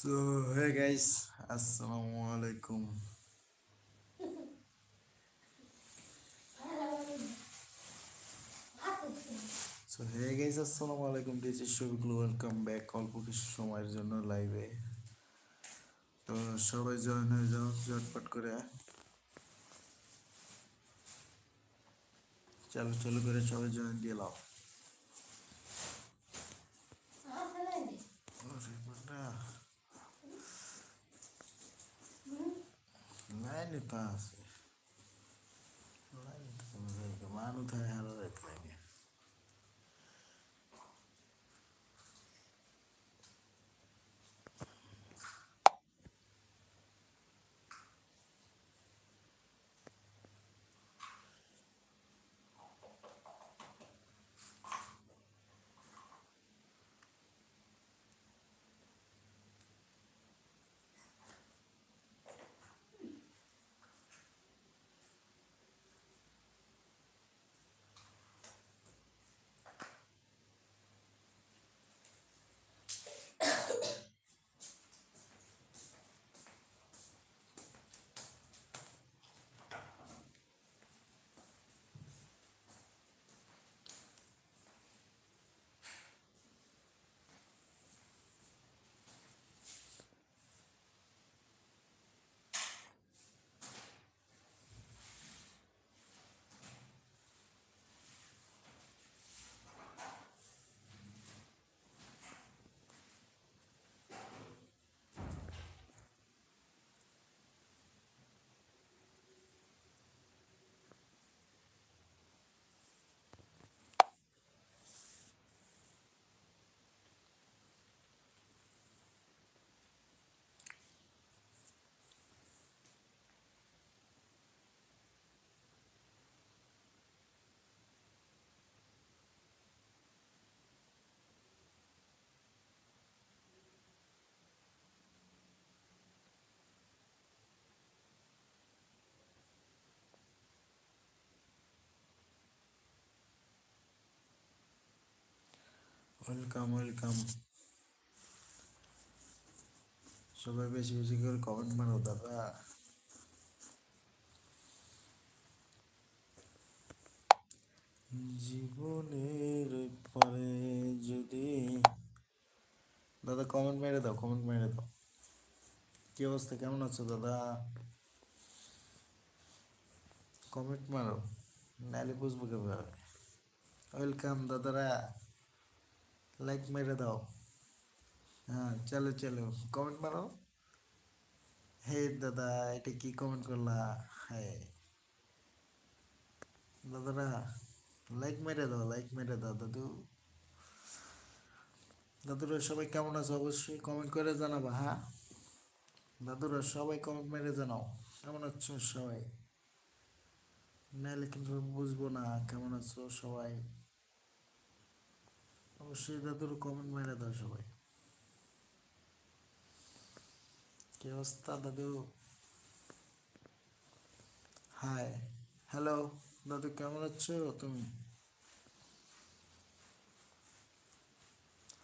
So, hey guys, Assalamu alaikum. So, hey guys, Assalamu alaikum. This is Shobikul. Welcome back. অল্প কিছু সময়ের জন্য লাইভে তো সবাই জয়েন হয়ে যাও ঝটপট করে চালু চালু করে সবাই জয়েন দিয়ে লাও não é, entanto não pasi. Nani tunzeke manu tá tayara tunge. Né? Welcome welcome সবাই বেশি বেশি করে কমেন্ট মারো, দাদা। জীবনের পরে যদি দাদা কমেন্ট মেরে দাও কমেন্ট মেরে দাও। কি অবস্থা? কেমন আছো, দাদা? কমেন্ট মারো। নাহলে বুঝব কীভাবে। ওয়েলকাম দাদারা। লাইক মেরে দাও। হ্যাঁ চলো চলো। কমেন্ট মারো। হে দাদা, এটা কি কমেন্ট করলা? হ্যাঁ দাদারা লাইক মেরে দাও লাইক মেরে দাও, দাদু। দাদুরা সবাই কেমন আছো? অবশ্যই কমেন্ট করে জানাবা হ্যাঁ? দাদুরা, সবাই কমেন্ট মেরে জানাও। কেমন আছো সবাই? নাহলে কিন্তু বুঝব না, কেমন আছো সবাই? অবশ্যই দাদুর কমেন্ট মেরে দাও সবাই। কি অবস্থা দাদু? হাই হ্যালো দাদু কেমন আছো তুমি?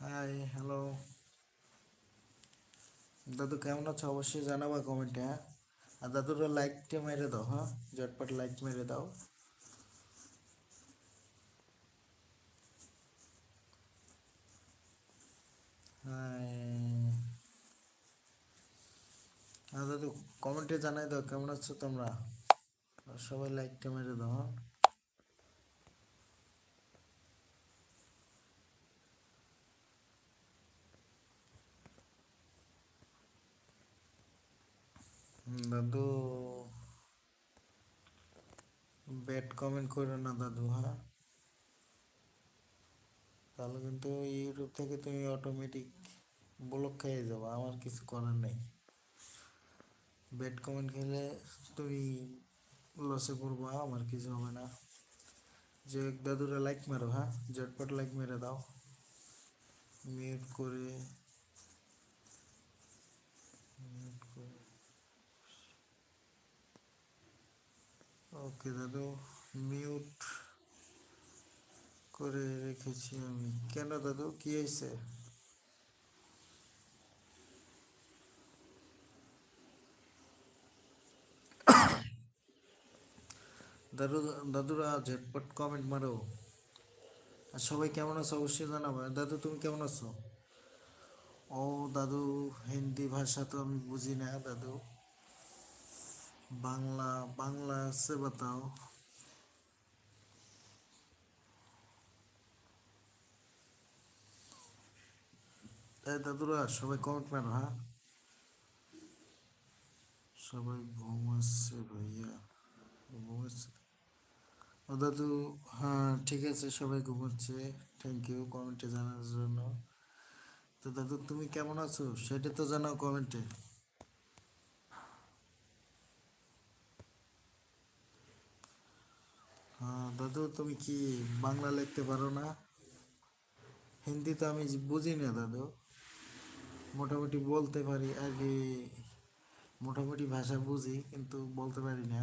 হাই হ্যালো দাদু কেমন আছো অবশ্যই জানাবা কমেন্টে হ্যাঁ? আর দাদুর লাইকটা মেরে দাও হ্যাঁ? ঝটপট লাইক মেরে দাও। হ্যাঁ দাদু কমেন্টে জানাই দাও, কেমন আছো তোমরা? সবাই লাইকটা মেরে দাও হ্যাঁ। দাদু ব্যাড কমেন্ট করো না, দাদু হ্যাঁ। তাহলে কিন্তু ইউটিউব থেকে তুমি অটোমেটিক ব্লক খেয়ে যাবে, আমার কিছু করার নেই। ব্যাড কমেন্ট খেলে তুমি লসে পড়ব, আমার কিছু হবে না। যে দাদুরা লাইক মারো হ্যাঁ? ঝটপট লাইক মেরে দাও। মিউট করে মিউট করে। ওকে দাদু মিউট করে রেখেছি আমি। কেন দাদু, কি হয়েছে? দাদু, দাদুরা, ঝটপট কমেন্ট মারো। আর সবাই কেমন আছো? অবশ্যই জানাব। দাদু, তুমি কেমন আছো? ও, দাদু, হিন্দি ভাষা তো আমি বুঝি না, দাদু। বাংলা বাংলা আছে, বাতাও। দাদুরা, সবাই কমেন্ট মারো হ্যাঁ? সবাই ঘুমাচ্ছে ভাইয়া ঘুমাচ্ছে ও দাদু হ্যাঁ ঠিক আছে, সবাই ঘুমাচ্ছে থ্যাংক ইউ কমেন্টে জানার জন্য। তো দাদু, তুমি কেমন আছো? সেটা তো জানাও কমেন্টে হ্যাঁ দাদু, তুমি কি বাংলা লিখতে পারো না? হিন্দি তো আমি বুঝি না, দাদু। মোটামুটি বলতে পারি আর কি, মোটামুটি ভাষা বুঝি, কিন্তু বলতে পারি না।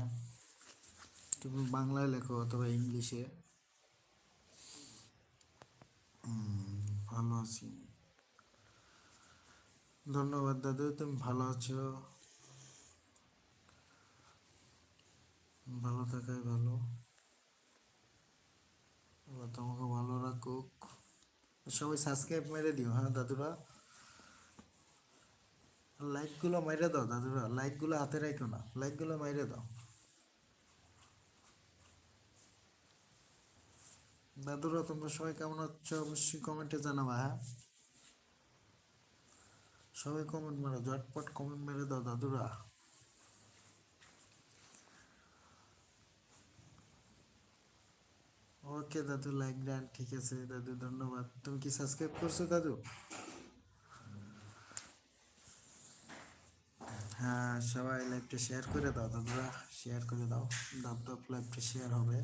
তুমি বাংলায় লেখো অথবা ইংলিশে। ভালো আছি। ধন্যবাদ দাদু, তুমি ভালো আছো? ভালো থাকাই ভালো। তোমাকে ভালো রাখুক। সবাই সাবস্ক্রাইব মেরে দিও হ্যাঁ দাদুরা? লাইকগুলো মাইরে দাও, দাদুরা। লাইকগুলো হাতে রাখো না। লাইকগুলো মাইরে দাও। দাদুরা, তোমরা সবাই কেমন আছো? অবশ্যই কমেন্টে জানাবা হ্যাঁ? সবাই কমেন্ট মারো, ঝটপট কমেন্ট মেরে দাও, দাদুরা। ওকে, দাদু, লাইক দেন। ঠিক আছে, দাদু, ধন্যবাদ। তুমি কি সাবস্ক্রাইব করছ, দাদু? হ্যাঁ সবাই লাইভটা শেয়ার করে দাও দাদুরা শেয়ার করে দাও। দাব দাব লাইভটা শেয়ার হবে।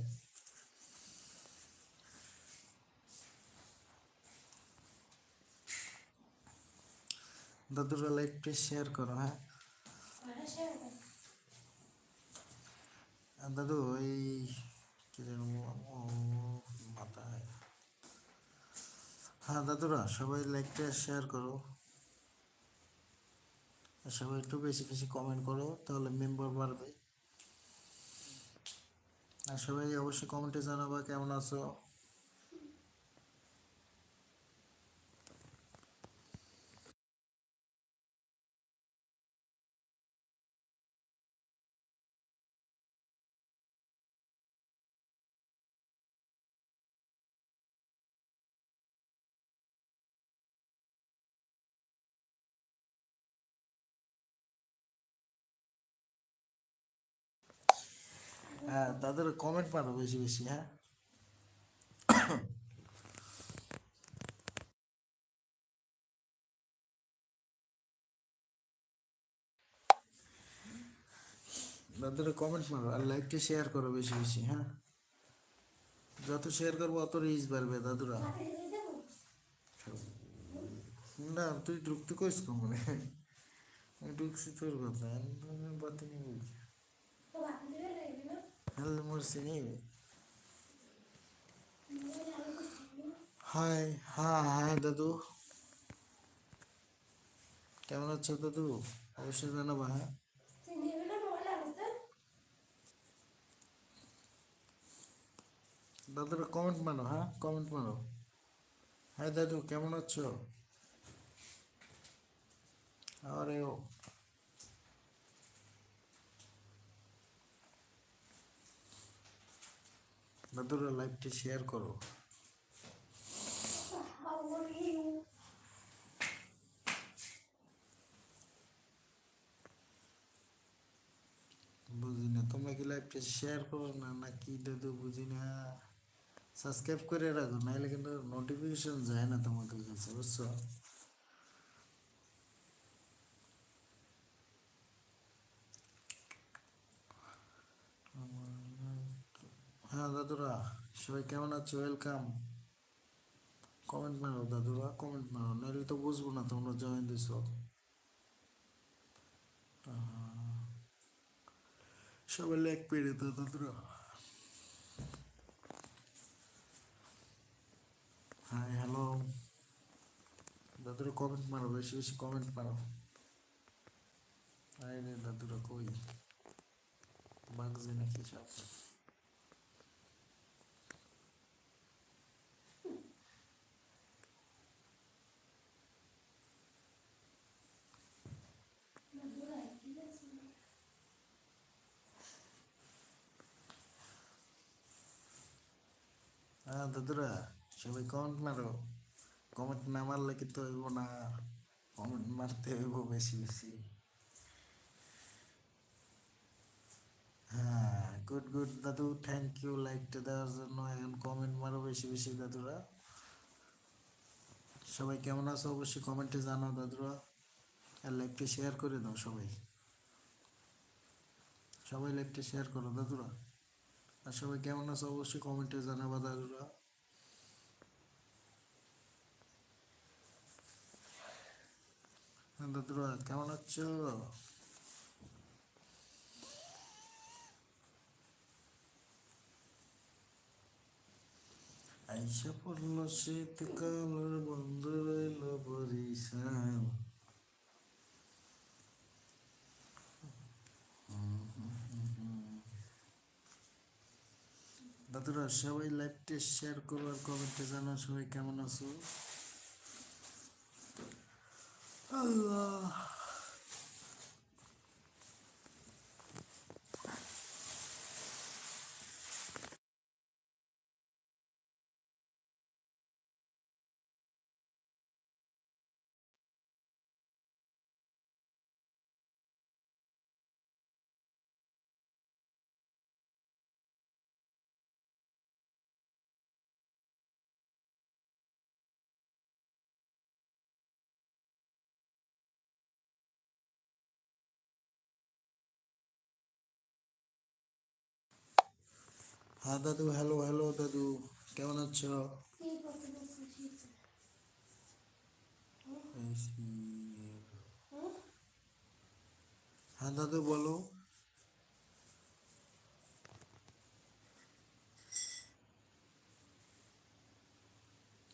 দাদুরা লাইভটা শেয়ার করো হ্যাঁ। দাদু ওই কি মাথায়। হ্যাঁ দাদুরা সবাই লাইকটা শেয়ার করো। সবাই একটু বেশি বেশি কমেন্ট করো, তাহলে মেম্বার বাড়বে। আর সবাই অবশ্যই কমেন্টে জানাবা কেমন আছো। হ্যাঁ দাদুরা কমেন্ট মারো বেশি বেশি হ্যাঁ। দাদুরা কমেন্ট মারো আর লাইকটা শেয়ার করো বেশি বেশি হ্যাঁ। যত শেয়ার করব অত রিচ বাড়বে দাদুরা। না, তুই ঢুকতে কইস কমনে আমি ঢুকছি তোর কথা বাতি নিয়ে বলছি। হ্যালো মরছি নেই হাই হ্যাঁ হ্যাঁ দাদু কেমন আছো দাদু অবশ্যই জানাবা হ্যাঁ? দাদুরা কমেন্ট মারো হ্যাঁ? কমেন্ট মারো। হ্যাঁ দাদু কেমন আছো? আরে দাদুরা লাইভটি শেয়ার করো। বুঝি না তোমরা কি লাইভটা শেয়ার করো না, নাকি দাদু বুঝি না সাবস্ক্রাইব করে রাখো নাহলে কিন্তু নোটিফিকেশন যায় না তোমাদের কাছে, বুঝছ? হ্যাঁ দাদুরা, সবাই কেমন আছো? ওয়েলকাম কমেন্ট মারো, দাদুরা কমেন্ট মারো। নাহলে তো বুঝব না তোমরা জয়েন দিছো। সবাই লাইক পেরে দাও, দাদুরা। হাই হ্যালো দাদুরা কমেন্ট মারো, বেশি বেশি কমেন্ট মারো। আরে দাদুরা, কই? বাগজে নাকি সব? দাদুরা, সবাই কমেন্ট মারো। কমেন্ট না মারলে কিন্তু হইব না, কমেন্ট মারতে হইব বেশি বেশি। হ্যাঁ গুড গুড দাদু থ্যাংক ইউ লাইকটা দেওয়ার জন্য এখন কমেন্ট মারো বেশি বেশি, দাদুরা। সবাই কেমন আছো? অবশ্যই কমেন্টে জানাও, দাদুরা। আর লাইকটা শেয়ার করে দাও সবাই। সবাই লাইকটা শেয়ার করো, দাদুরা। আর সবাই কেমন আছো? অবশ্যই কমেন্টে জানাবা, দাদুরা। দাদুরা কেমন আছো? আইসা পড়ল শীতকালের বন্ধ রইল বরিশাল। দাদুরা সবাই লাইভটা শেয়ার করো আর কমেন্টে জানাও সবাই কেমন আছো? Oh. হ্যাঁ দাদু হ্যালো হ্যালো দাদু, কেমন আছো? হ্যাঁ দাদু, বলো।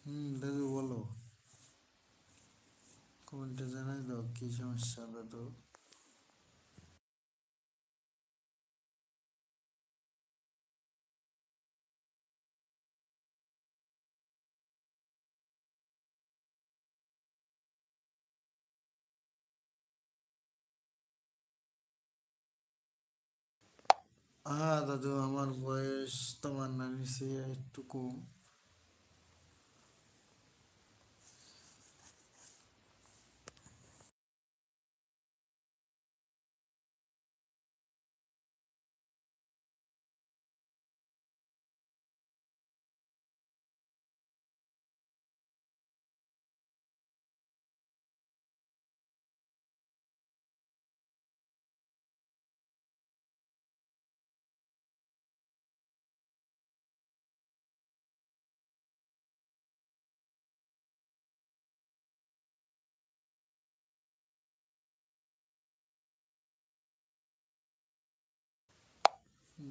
হুম, দাদু, বলো। কমেন্টে জানাই দাও, কি সমস্যা দাদু? হ্যাঁ দাদু আমার বয়স তোমার নানির চেয়ে একটু কম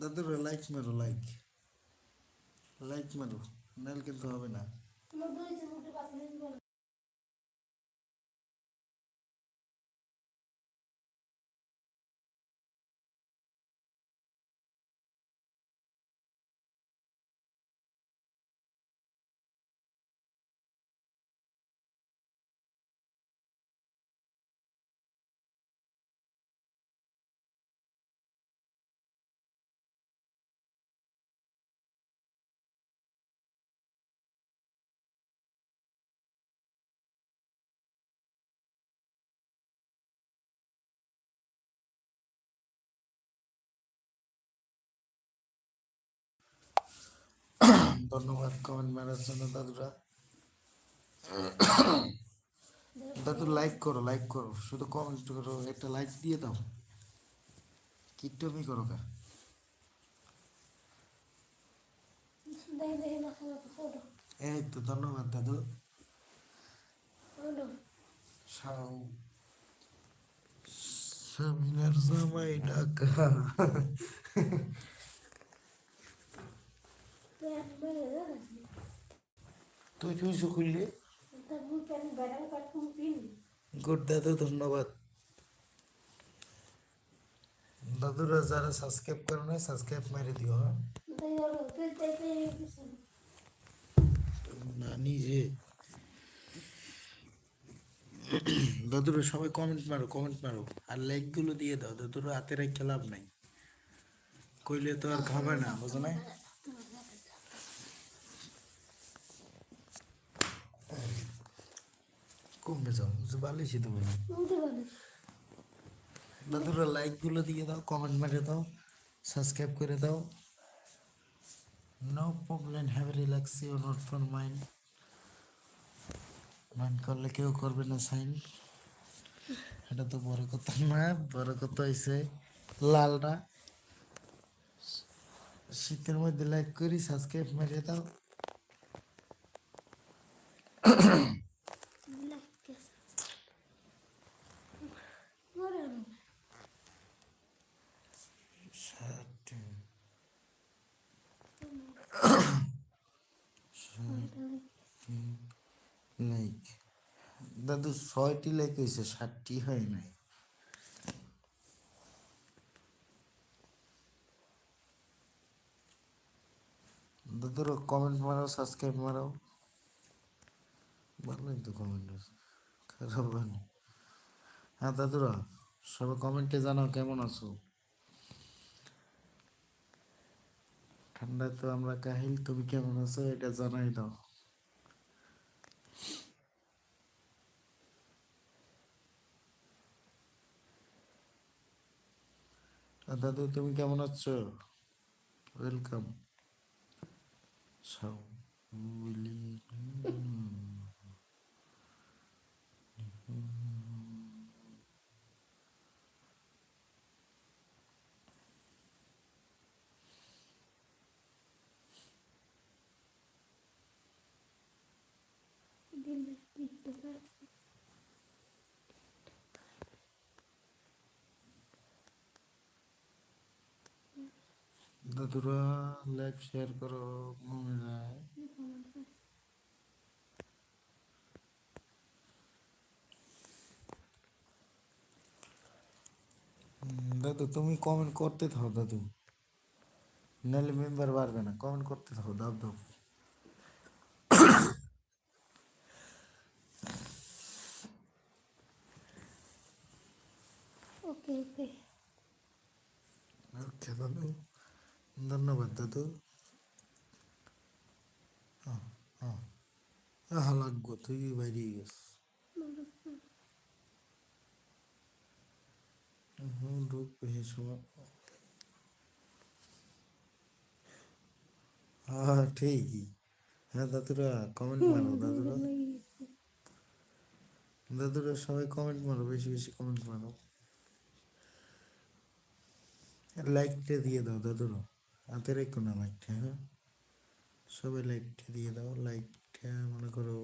দাদুরা লাইক মারো লাইক লাইক মারো নাহলে কিন্তু হবে না। ধন্যবাদ, কমেন্ট মারার জন্য দাদুরা। দাদু লাইক করো লাইক করো। শুধু কমেন্ট করো, একটা লাইক দিয়ে দাও। কিটমি করো কা এই তো, ধন্যবাদ দাদু। সাউ। সামিনার জামাই ঢাকা তুই কি খুললি? গুড দাদু, ধন্যবাদ। দাদুরা যারা সাবস্ক্রাইব করে নাই সাবস্ক্রাইব মেরে দিও হ্যাঁ? না নিজে সবাই কমেন্ট মারো কমেন্ট মারো। আর লাইকগুলো দিয়ে দাও, দাদুরা হাতে রেখে লাভ নাই। কইলে তো আর খাবে না, বুঝো না কমবে যাও বালিশই তো বলি বলতে পারি দাদুরা লাইকগুলো দিয়ে দাও কমেন্ট মেরে দাও সাবস্ক্রাইব করে দাও। No problem have relax you not for mind mind করলে কেউ করবে না সাইন এটা তো বড় কথা না বড় কথা হয়েছে লালটা। শীতের মধ্যে লাইক করি সাবস্ক্রাইব মেরে দাও মরে না ষাট লাইক দাদু, ছয়টি লাইক সাতটি হয় নাই। দাদুর কমেন্ট মারাও সাবস্ক্রাইব মারাও। ভালোই তো কমেন্ট খারাপ হয়নি হ্যাঁ দাদুরা, সবাই কমেন্টে জানাও কেমন আছো? ঠান্ডায় তো আমরা কাহিল, তুমি কেমন আছো? এটা জানাই দাও। দাদু তুমি কেমন আছো? ওয়েলকাম সাউলি দিলে টিকটকার দাদুরা লাইক শেয়ার করো ঘুমে যায় হুম, দাদু তুমি কমেন্ট করতে থাও দাদু নাহলে মেম্বার বাড়বে না কমেন্ট করতে থাও দাব দাব ওকে ওকে ওকে দাদু বাইরে গেছ সময়। হ্যাঁ ঠিকই। হ্যাঁ দাদুরা কমেন্ট মারো দাদুরা। দাদুরা সবাই কমেন্ট মারো বেশি বেশি কমেন্ট মারো। লাইকটা দিয়ে দাও দাদুরা। হাতে রেখো না লাইকটা হ্যাঁ? সবাই লাইকটা দিয়ে দাও লাইকটা মনে করো,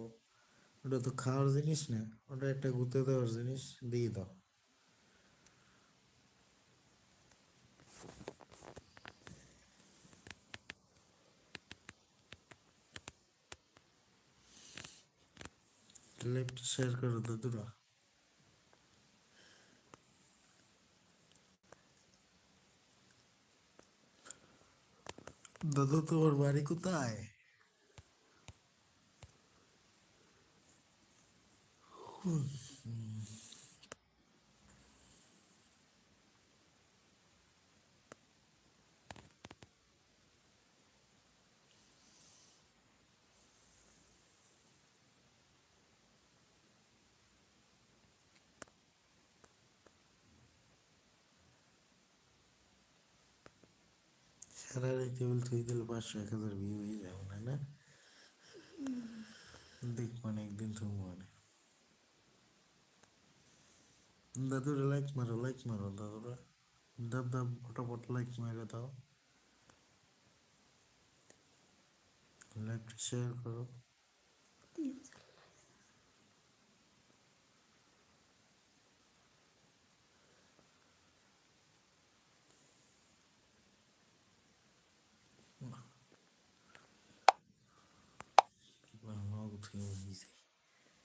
ওটা তো খাওয়ার জিনিস না, ওটা একটা গুঁতে দেওয়ার জিনিস, দিয়ে দাও। লাইকটা শেয়ার করো দাদুরা দাদু তোমার বাড়ি কোথায়? সারা কেবল তুই দিলে পাঁচশো, এক হাজার ভিউ হয়ে যাবে না না? দেখ মানে একদিন তুমি মানে। দাদুরে লাইক মারো লাইক মারো দাদুরা। দাব দাব ফটাফট লাইক মেরে দাও। লাইকটা শেয়ার করো। tukimuulize.